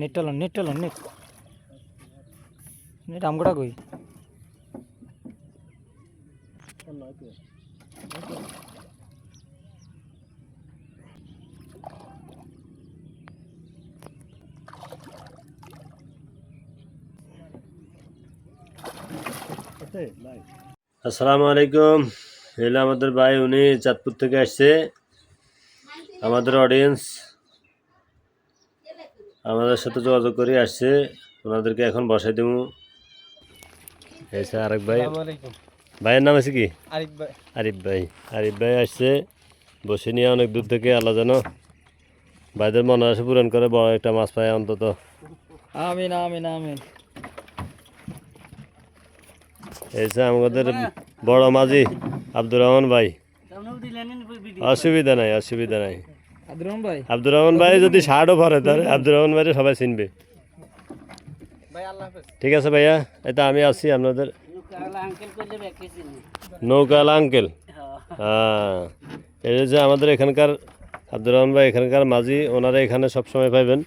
নেটটালো নেটটালো net net. আমগোটা আসসালামু আলাইকুম এলো আমাদের ভাই উনি চাঁদপুর থেকে আসছে। আমাদের অডিয়েন্স আমাদের সাথে যোগাযোগ করে আসছে। ওনাদেরকে এখন বসাই দেবো। এসে আরেক ভাই। ভাইয়ের নাম আছে কি? আরিফ ভাই। আরিফ ভাই। আরিফ ভাই আসছে। বসে নিয়ে অনেক দূর থেকে আল্লাহ জানো ভাইদের মনে আসে পূরণ করে। বড় একটা মাছ পায় অন্তত। আমিন আমিন আমিন। এসে আমাদের বড় মাঝি আব্দুর রহমান ভাই। অসুবিধা নাই অসুবিধা নাই। আব্দুর রহমান ভাই? আব্দুর রহমান ভাই যদি শার্টও পরে তাহলে আব্দুর রহমান ভাই সবাই চিনবে। ভাই আল্লাহ হাফেজ। ঠিক আছে ভাইয়া এটা আমি আছি আপনাদের। নৌকাল আঙ্কেল হ্যাঁ। এটা যে আমাদের এখানকার আব্দুর রহমান ভাই এখানকার মাঝি ওনারা এখানে সবসময় পাইবেন।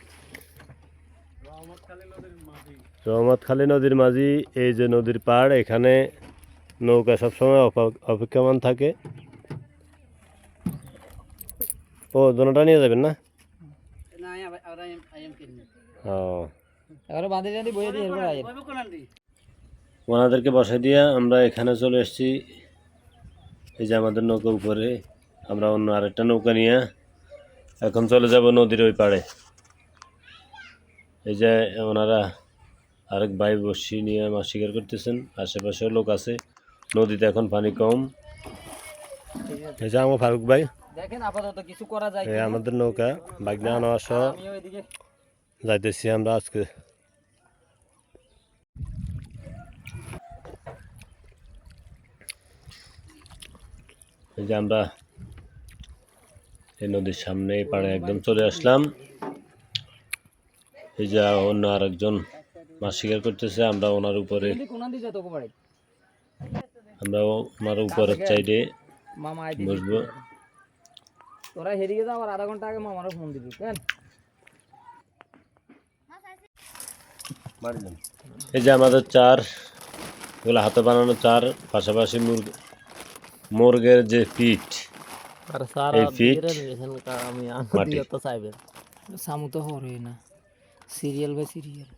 রহমত খালী নদীর মাঝি এই যে নদীর পাড় এখানে নৌকা সবসময় অপ- অপেক্ষমান থাকে। ও দোনোটা নিয়ে যাবেন না? ও। ওনাদেরকে বসাই দিয়ে আমরা এখানে চলে এসেছি। এই যে আমাদের নৌকা উপরে আমরা অন্য আরেকটা নৌকা নিয়ে এখন চলে যাব নদীর ওই পাড়ে। এই যে ওনারা আরেক ভাই বসি নিয়ে মাছ শিকার করতেছেন আশেপাশে লোক আছে। নদীতে এখন পানি কম। এই যে আমার ফারুক ভাই। দেখেন আপাতত কিছু করা যায় আমাদের নৌকা বাগনা নেওয়া সহ যাইতেছি আমরা আজকে। এই যে আমরা এই নদীর সামনে পাড়ে একদম চলে আসলাম। এই যে অন্য আরেকজন মাছ শিকার করতেছে আমরা ওনার উপরে আমরা ওনার উপরের সাইডে মামা বসবো। তোরা হেরিয়ে যাও আর আধা ঘণ্টা আগে মামারও ফোন দিবি কেন? এই যে আমাদের চার এগুলো হাতে বানানো চার পাশাপাশি মুরগ মুরগের যে এই ফিট মাটি। সামু তো হর না। Serial by serial.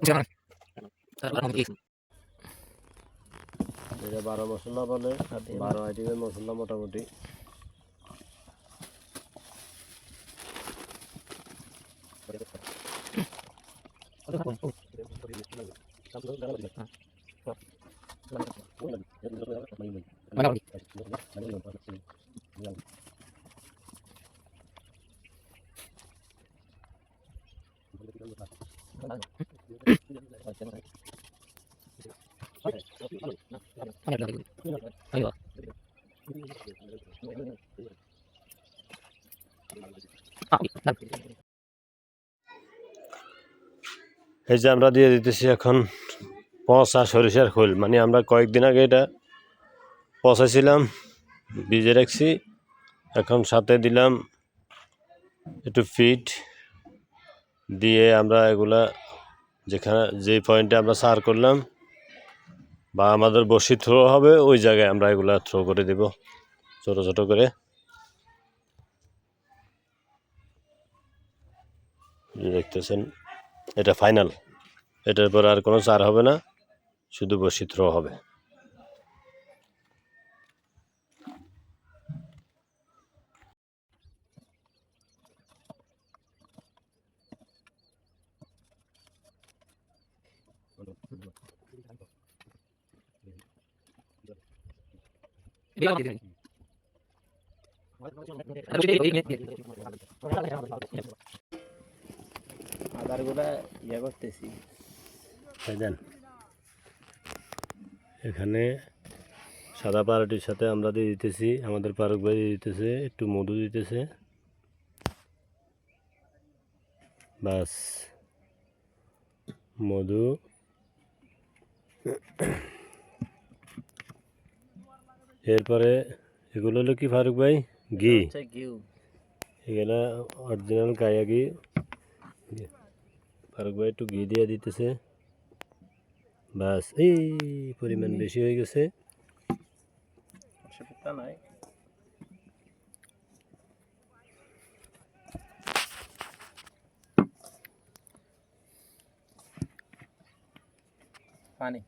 Jangan. Terlalu এটা বারো মশলা বলে বারো আইটেমের মশলা মোটামুটি। এই যে আমরা দিয়ে দিতেছি এখন পচা সরিষার খোল। মানে আমরা কয়েকদিন আগে এটা পচাইছিলাম, ভিজে রাখছি। এখন সাথে দিলাম একটু ফিট দিয়ে আমরা এগুলা যেখানে যে পয়েন্টে আমরা সার করলাম বা আমাদের বসি থ্রো হবে, ওই জায়গায় আমরা এগুলা থ্রো করে দেব, ছোট ছোট করে। দেখতেছেন, এটা ফাইনাল এটার পর আর কোনো চার হবে না, শুধু বসি থ্রো হবে। আদারগুলা ইয়ে করতেছি এখানে সাদা পাউরুটির সাথে আমরা দিয়ে দিতেছি আমাদের পারক ভাই দিয়ে দিতেছে একটু মধু দিতেছে। বাস। মধু। এরপরে এগুলো হলো কি ফারুক ভাই? ঘি। ঘিউ এখানে অরিজিনাল গায়া ঘি। ফারুক ভাই একটু ঘি দিয়ে দিতেছে। বাস এই পরিমাণ বেশি হয়ে গেছে। অসুবিধা নাই। পানি।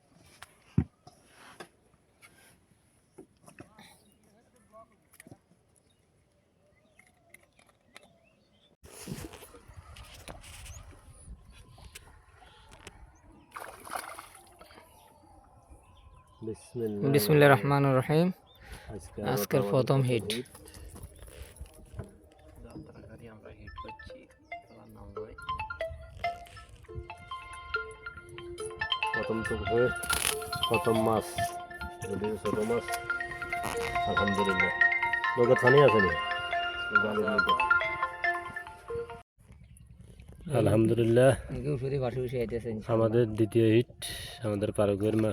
বিসমিল্লাহ বিসমিল্লাহ রহমান রহিম। আজকে আজকের প্রথম হিট। প্রথম প্রথম মাছ ছোট মাছ আলহামদুলিল্লাহ। লোকের থানি। আলহামদুলিল্লাহ। আমাদের দ্বিতীয় হিট আমাদের পারকের মা।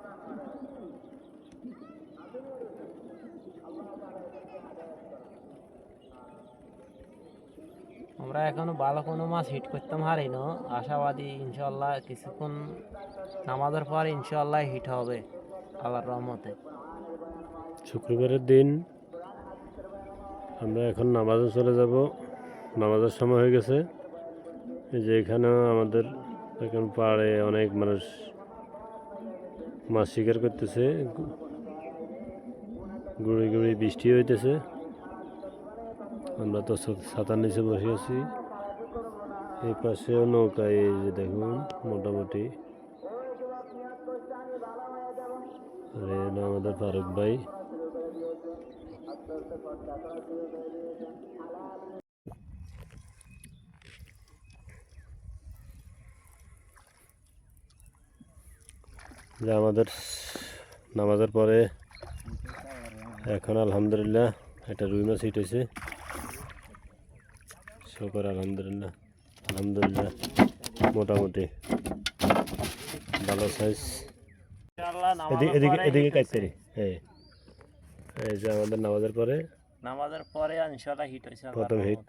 আমরা এখনও ভালো কোনো মাছ হিট করতে না। আশাবাদী ইনশাল্লাহ কিছুক্ষণ নামাজের পর ইনশাল্লাহ হিট হবে, আল্লাহর রহমতে। শুক্রবারের দিন আমরা এখন নামাজে চলে যাব। নামাজের সময় হয়ে গেছে। যে এখানেও আমাদের এখন পাড়ে অনেক মানুষ মাছ শিকার করতেছে। গুড়ি গুড়ি বৃষ্টি হইতেছে। আমরা তো ছাতার নিচে বসে আছি। এই পাশেও নৌকা এই যে দেখুন, মোটামুটি। আমাদের ফারুক ভাই। যে আমাদের নামাজের পরে এখন আলহামদুলিল্লাহ একটা রুই মাছ হিটেছে শুকর আলহামদুলিল্লাহ। আলহামদুলিল্লাহ মোটামুটি ভালো সাইজ এদিকে এদিকে এদিকে কাটতে রে এই। যে আমাদের নামাজের পরে। নামাজের পরে ইনশাল্লাহ হিট হয়েছে প্রথম হিট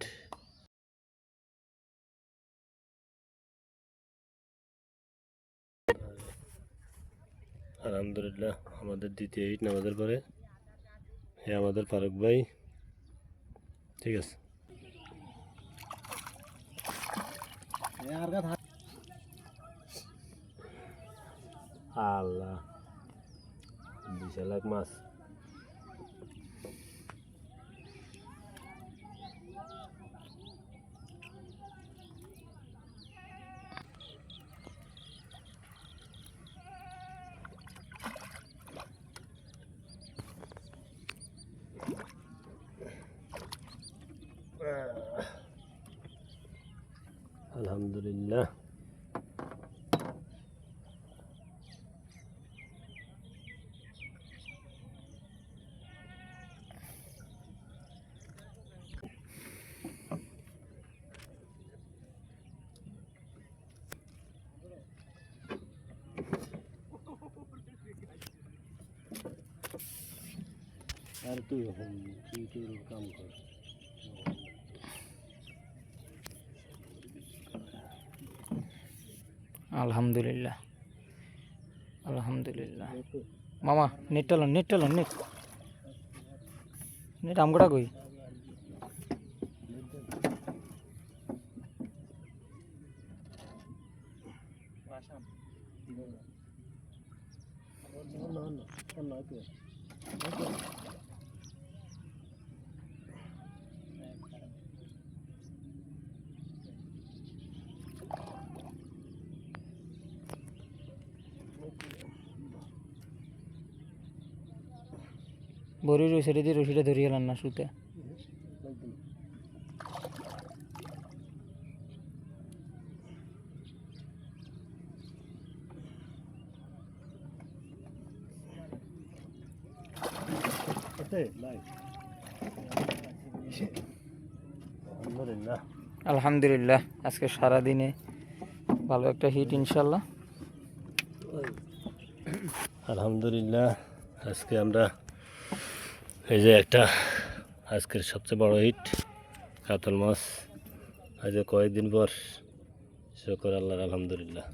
আলহামদুলিল্লাহ আমাদের দ্বিতীয় হিট নামাজের পরে। এ আমাদের ফারুক ভাই। ঠিক আছে। আল্লাহ বিশাল এক মাছ। আলহামদুলিল্লাহ আর তুই তুই তুই কাম আলহামদুলিল্লাহ। আলহামদুলিল্লাহ। মামা নেটটা লোন নেটটা লোন নেট নেট কই? বড়ি রয়েছে দিয়ে রশিটা ধরিয়ে এলাম না শুতে। আলহামদুলিল্লাহ, আজকে সারা দিনে ভালো একটা হিট ইনশাল্লাহ আলহামদুলিল্লাহ, আজকে আমরা এই যে একটা আজকের সবচেয়ে বড় হিট কাতল মাছ। আজ কয়েকদিন পর, শুকর আল্লাহর আলহামদুলিল্লাহ।